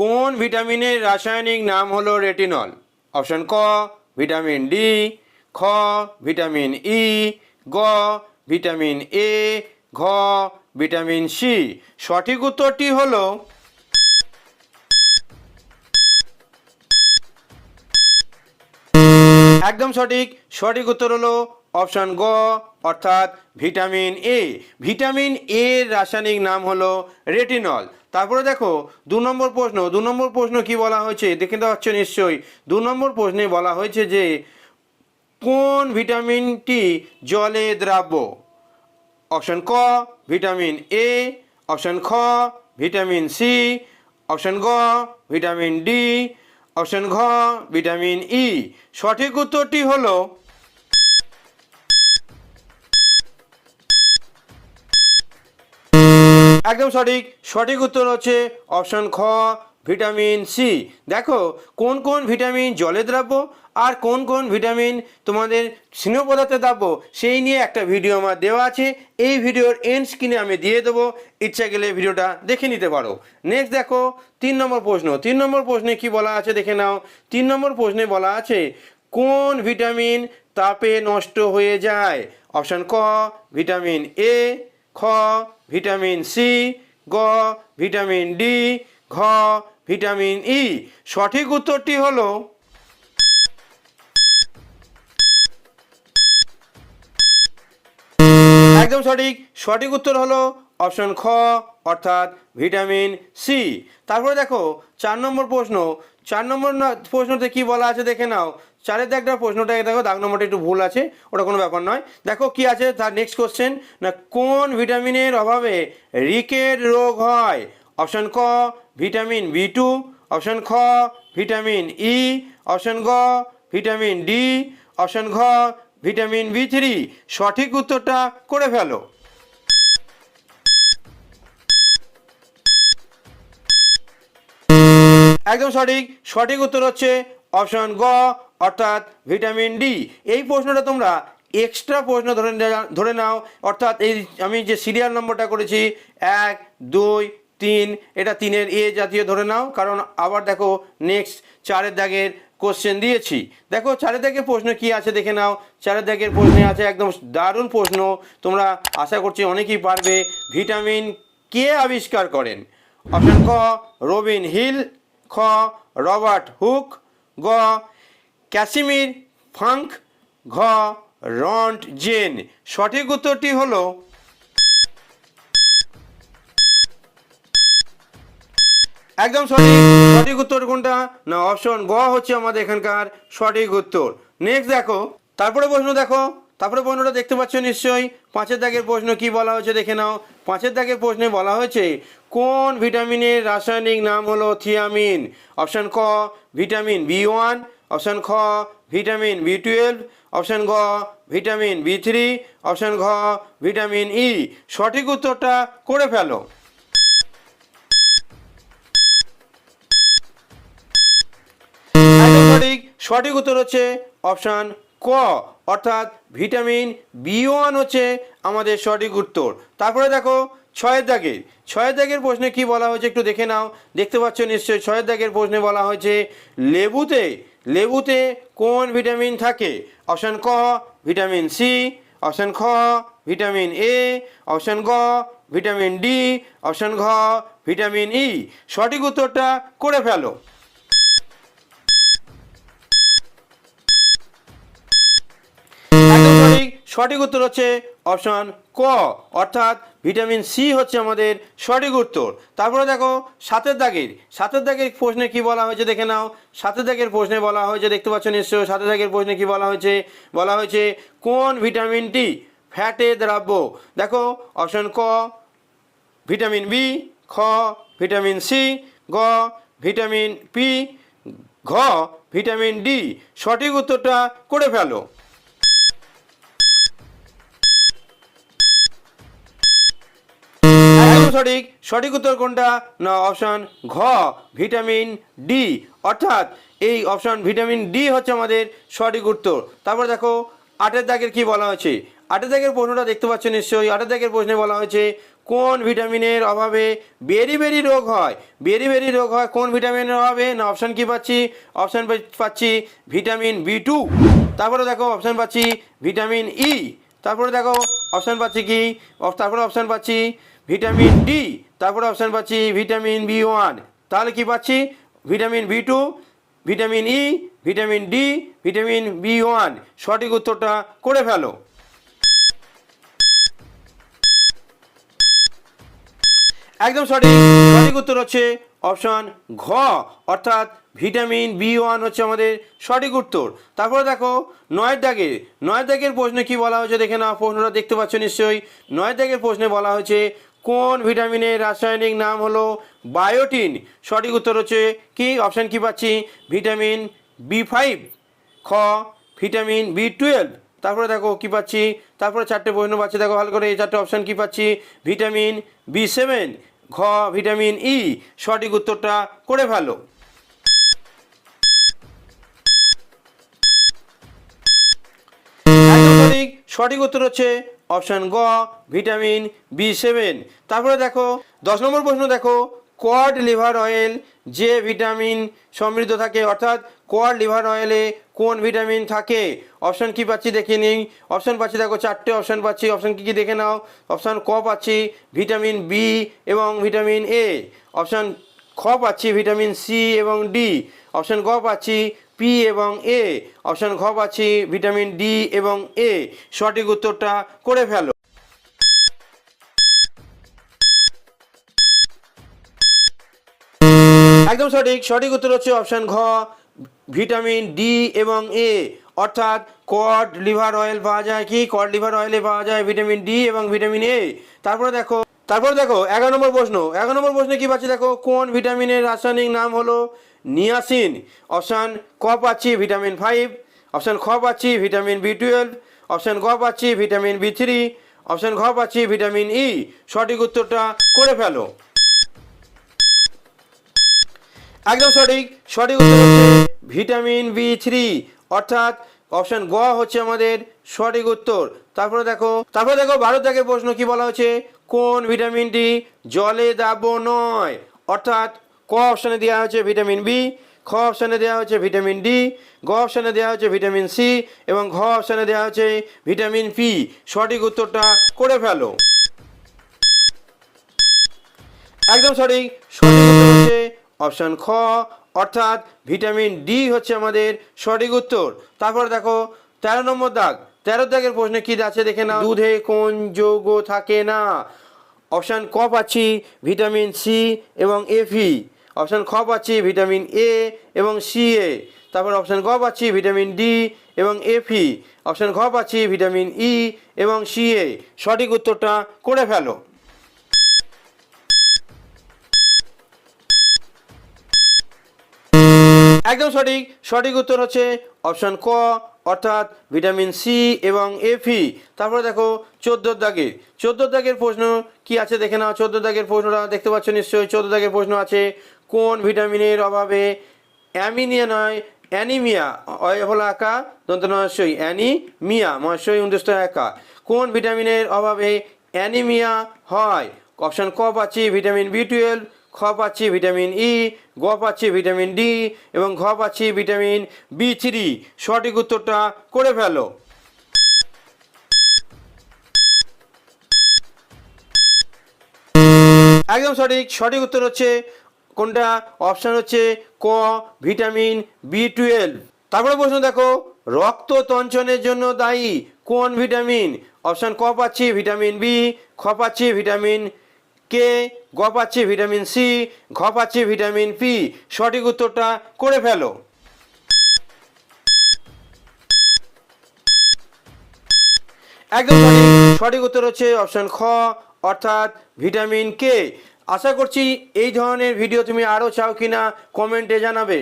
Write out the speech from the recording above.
কোন ভিটামিনের রাসায়নিক নাম হলো রেটিনল? অপশন ক, ভিটামিন ডি, খ, ভিটামিন ই, গ, ভিটামিন এ, ঘ, ভিটামিন সি। সঠিক উত্তরটি হলো একদম সঠিক। সঠিক উত্তর হলো অপশন গ, অর্থাৎ ভিটামিন এ। ভিটামিন এর রাসায়নিক নাম হলো রেটিনল। তারপরে দেখো, দু নম্বর প্রশ্ন, দু নম্বর প্রশ্ন কি বলা হয়েছে? দেখে তো পাচ্ছ নিশ্চয়ই। দু নম্বর প্রশ্নে বলা হয়েছে যে, কোন ভিটামিনটি জলে দ্রাব্য? অপশন ক, ভিটামিন এ, অপশন খ, ভিটামিন সি, অপশন গ, ভিটামিন ডি, অপশন ঘ, ভিটামিন ই। সঠিক উত্তরটি হলো একদম সঠিক। সঠিক উত্তর হচ্ছে অপশন খ, ভিটামিন সি। দেখো, কোন কোন ভিটামিন জলে দ্রাব্য আর কোন কোন ভিটামিন তোমাদের স্নেহ পদার্থে দ্রাব্য, সেই নিয়ে একটা ভিডিও আমার দেওয়া আছে। এই ভিডিওর এন্ড স্ক্রিনে আমি দিয়ে দেবো। ইচ্ছা গেলে ভিডিওটা দেখে নিতে পারো। নেক্সট দেখো, তিন নম্বর প্রশ্ন। তিন নম্বর প্রশ্নে কি বলা আছে দেখে নাও। তিন নম্বর প্রশ্নে বলা আছে, কোন ভিটামিন তাপে নষ্ট হয়ে যায়? অপশন ক, ভিটামিন এ, খ ভিটামিন সি, গ, ভিটামিন ডি, ঘ, ভিটামিন ই। সঠিক উত্তরটি হলো একদম সঠিক। সঠিক উত্তর হলো অপশন খ, অর্থাৎ ভিটামিন সি। তারপরে দেখো, চার নম্বর প্রশ্ন। চার নম্বর প্রশ্নতে কি বলা আছে দেখে নাও। চারের একটা প্রশ্নটা দেখো, দাগ নম্বরটা একটু ভুল আছে, ওটা কোনো ব্যাপার নয়। দেখো কি আছে তার নেক্সট কোশ্চেন না কোন ভিটামিনের অভাবে রিকেট রোগ হয়? অপশন ক, ভিটামিন বি টু, অপশন খ, ভিটামিন ই, অপশন গ, ভিটামিন ডি, অপশন ঘ, ভিটামিন বি থ্রি। সঠিক উত্তরটা করে ফেলো। একদম সঠিক। সঠিক উত্তর হচ্ছে অপশন গ অর্থাৎ ভিটামিন ডি। এই প্রশ্নটা তোমরা এক্সট্রা প্রশ্ন ধরে ধরে নাও। অর্থাৎ এই আমি যে সিরিয়াল নম্বরটা করেছি, এক, দুই, তিন, এটা তিনের এ জাতীয় ধরে নাও। কারণ আবার দেখো নেক্সট চারের দাগের কোশ্চেন দিয়েছি। দেখো চারের দাগের প্রশ্ন কি আছে দেখে নাও। চারের দাগের প্রশ্নে আছে একদম দারুণ প্রশ্ন। তোমরা আশা করছি অনেকেই পারবে। ভিটামিন কে আবিষ্কার করেন? অপশন ক, রবিন হিল। খ, রবার্ট হুক। গ ক্যাসিমির ফাঙ্ক ঘ রন্ট জেন। সঠিক উত্তরটি হল একদম সঠিক। সঠিক উত্তর কোনটা? না অপশন গ হচ্ছে আমাদের এখানকার সঠিক উত্তর। নেক্সট দেখো, তারপরে প্রশ্ন দেখো। তারপরে প্রশ্নটা দেখতে পাচ্ছ নিশ্চয়ই পাঁচের দাগের প্রশ্ন কি বলা হয়েছে দেখে নাও। পাঁচের দাগের প্রশ্নে বলা হয়েছে, কোন ভিটামিনের রাসায়নিক নাম হলো থিয়ামিন? অপশান ক, ভিটামিন বি ওয়ান, অপশান খ, ভিটামিন বি টুয়েলভ, অপশান গ, ভিটামিন বি থ্রি, অপশান ঘ, ভিটামিন ই। সঠিক উত্তরটা করে ফেলো। সঠিক উত্তর হচ্ছে অপশান ক। অর্থাৎ ভিটামিন বি ওয়ান হচ্ছে আমাদের সঠিক উত্তর। তারপরে দেখো, ছয়ের দাগের ছয়ের দাগের প্রশ্নে কি বলা হয়েছে একটু দেখে নাও। দেখতে পাচ্ছ নিশ্চয়ই ছয়ের দাগের প্রশ্নে বলা হয়েছে, লেবুতে লেবুতে কোন ভিটামিন থাকে? অপশান ক, ভিটামিন সি। অপশান খ, ভিটামিন এ। অপশান গ, ভিটামিন ডি। অপশান ঘ, ভিটামিন ই। সঠিক উত্তরটা করে ফেলো। সঠিক উত্তর হচ্ছে অপশন ক, অর্থাৎ ভিটামিন সি হচ্ছে আমাদের সঠিক উত্তর। তারপরে দেখো, সাতের দাগের। সাতের দাগের প্রশ্নে কি বলা হয়েছে দেখে নাও। সাতের দাগের প্রশ্নে বলা হয়েছে, দেখতে পাচ্ছ নিশ্চয় সাতের দাগের প্রশ্নে কি বলা হয়েছে? বলা হয়েছে, কোন ভিটামিনটি ফ্যাটে দ্রাব্য? দেখো, অপশন ক, ভিটামিন বি, খ, ভিটামিন সি, গ, ভিটামিন পি, ঘ, ভিটামিন ডি। সঠিক উত্তরটা করে ফেলো। একদম সঠিক সঠিক উত্তর কোনটা? না, অপশন ঘ, ভিটামিন ডি। অর্থাৎ এই অপশন ভিটামিন ডি হচ্ছে আমাদের সঠিক উত্তর। তারপর দেখো, আটের দাগের কি বলা হয়েছে? আটের দাগের প্রশ্নটা দেখতে পাচ্ছ নিশ্চয়ই। আটের দাগের প্রশ্নে বলা হয়েছে, কোন ভিটামিনের অভাবে বেরি বেরি রোগ হয়? বেরি বেরি রোগ হয় কোন ভিটামিনের অভাবে? না, অপশান কি পাচ্ছি? অপশান পাচ্ছি ভিটামিন বি টু। তারপরে দেখো, অপশান পাচ্ছি ভিটামিন ই। তারপরে দেখো, অপশান পাচ্ছি কি? তারপরে অপশান পাচ্ছি ভিটামিন ডি তারপরে অপশান পাচ্ছি ভিটামিন বি ওয়ান তাহলে কি পাচ্ছি? Vitamin B two vitamin E vitamin D vitamin B one সঠিক উত্তরটা করে ফেলো। একদম সঠিক। সঠিক উত্তর হচ্ছে অপশান ঘ, অর্থাৎ ভিটামিন বি ওয়ান হচ্ছে আমাদের সঠিক উত্তর। তারপরে দেখো, নয়ের দাগের নয়ের দাগের প্রশ্নে কি বলা হয়েছে? দেখে না প্রশ্নটা দেখতে পাচ্ছ নিশ্চয়ই। নয়ের দাগের প্রশ্নে বলা হয়েছে কোন ভিটামিনের রাসায়নিক নাম হলো বায়োটিন? সঠিক উত্তর হচ্ছে কি? অপশান কি পাচ্ছি? Vitamin B five. খ, ভিটামিন বি টুয়েলভ। তারপরে দেখো কি পাচ্ছি? তারপরে চারটে প্রশ্ন পাচ্ছি। দেখো ভালো করে এই চারটে অপশান কি পাচ্ছি? Vitamin B seven. ঘ, ভিটামিন ই। সঠিক উত্তরটা করে ভালো সঠিক সঠিক উত্তর হচ্ছে অপশন গ, ভিটামিন বি সেভেন। তারপরে দেখো, দশ নম্বর প্রশ্ন দেখো কোয়াড লিভার অয়েল যে ভিটামিন সমৃদ্ধ থাকে, অর্থাৎ কোয়াড লিভার অয়েলে কোন ভিটামিন থাকে? অপশন কি পাচ্ছি দেখে নিই। অপশন পাচ্ছি দেখো চারটে অপশন পাচ্ছি। অপশন কি কি দেখে নাও? অপশন ক পাচ্ছি, ভিটামিন বি এবং ভিটামিন এ। অপশন খ পাচ্ছি, ভিটামিন সি এবং ডি। অপশন গ পাচ্ছি পি এবং এ অপশন ঘ পাচ্ছি ভিটামিন ডি এবং এ সঠিক উত্তরটা করে ফেলো। একদম সঠিক সঠিক উত্তর হচ্ছে অপশন ঘ ভিটামিন ডি এবং এ অর্থাৎ কড লিভার অয়েল পাওয়া যায় কি? কড লিভার অয়েলে পাওয়া যায় ভিটামিন ডি এবং ভিটামিন এ তারপরে দেখো তারপরে দেখো, এগারো নম্বর প্রশ্ন। এগারো নম্বর প্রশ্নে কি পাচ্ছি? দেখো, কোন ভিটামিনের রাসায়নিক নাম হলো নিয়াসিন, অপশান ক পাচ্ছি ভিটামিন ফাইভ, অপশান খ পাচ্ছি ভিটামিন বি টুয়েলভ, অপশান গ পাচ্ছি ভিটামিন বি থ্রি, অপশান ঘ পাচ্ছি ভিটামিন ই। সঠিক উত্তরটা করে ফেলো। একদম সঠিক। সঠিক উত্তর ভিটামিন বি থ্রি। অর্থাৎ অপশান গ হচ্ছে আমাদের সঠিক উত্তর। তারপরে দেখো তারপরে দেখো ভারত থেকে প্রশ্ন কি বলা হচ্ছে? কোন ভিটামিনটি জলে দাব্য নয়? অর্থাৎ ক অপশানে দেওয়া হচ্ছে ভিটামিন বি, খ অপশানে দেওয়া হচ্ছে ভিটামিন ডি, গ অপশানে দেওয়া হচ্ছে ভিটামিন সি এবং ঘ অপশানে দেওয়া হচ্ছে ভিটামিন পি। সঠিক উত্তরটা করে ফেলো। একদম সঠিক। সঠিক অপশন খ। অর্থাৎ ভিটামিন ডি হচ্ছে আমাদের সঠিক উত্তর। তারপর দেখো, তেরো নম্বর দাগ। তেরো দাগের প্রশ্নে কি আছে দেখে না দুধে কোন যৌগ থাকে না? অপশান ক পাচ্ছি, ভিটামিন সি এবং এফি অপশান খ পাচ্ছি, ভিটামিন এ এবং সি এ তারপর অপশান গ পাচ্ছি, ভিটামিন ডি এবং এফি অপশান ঘ পাচ্ছি, ভিটামিন ই এবং সি এ সঠিক উত্তরটা করে ফেলো। একদম সঠিক। সঠিক উত্তর হচ্ছে অপশান ক, অর্থাৎ ভিটামিন সি এবং এফি তারপরে দেখো চোদ্দ দাগের চোদ্দ দাগের প্রশ্ন কি আছে দেখে নাও। চোদ্দ দাগের প্রশ্নটা দেখতে পাচ্ছ নিশ্চয়ই। চোদ্দ দাগের প্রশ্ন আছে কোন ভিটামিনের অভাবে? অ্যামিনিয়া নয়, অ্যানিমিয়া। অয় হলো একা, দন্ত মহাশয় অ্যানিমিয়া মহাশয় উনত্রিশটা একা। কোন ভিটামিনের অভাবে অ্যানিমিয়া হয়? অপশন ক পাচ্ছি, ভিটামিন বি টুয়েলভ, খ পাচ্ছি, ভিটামিন ই, গ পাচ্ছি, ভিটামিন ডি এবং ঘ পাচ্ছি, ভিটামিন বি থ্রি। সঠিক উত্তরটা করে ফেলো। একদম সঠিক। সঠিক উত্তর হচ্ছে কোনটা? অপশান হচ্ছে ক, ভিটামিন বি টুয়েলভ। তারপরে প্রশ্ন দেখো, রক্ত তঞ্চনের জন্য দায়ী কোন ভিটামিন? অপশান ক পাচ্ছি, ভিটামিন বি, খ পাচ্ছি, ভিটামিন কে, গ পাচ্ছি, ভিটামিন সি, ঘ পাচ্ছি, ভিটামিন পি। সঠিক উত্তরটা করে ফেলো। একদম সঠিক। উত্তর হচ্ছে অপশন খ, অর্থাৎ ভিটামিন কে। আশা করছি এই ধরনের ভিডিও তুমি আরও চাও কিনা কমেন্টে জানাবে।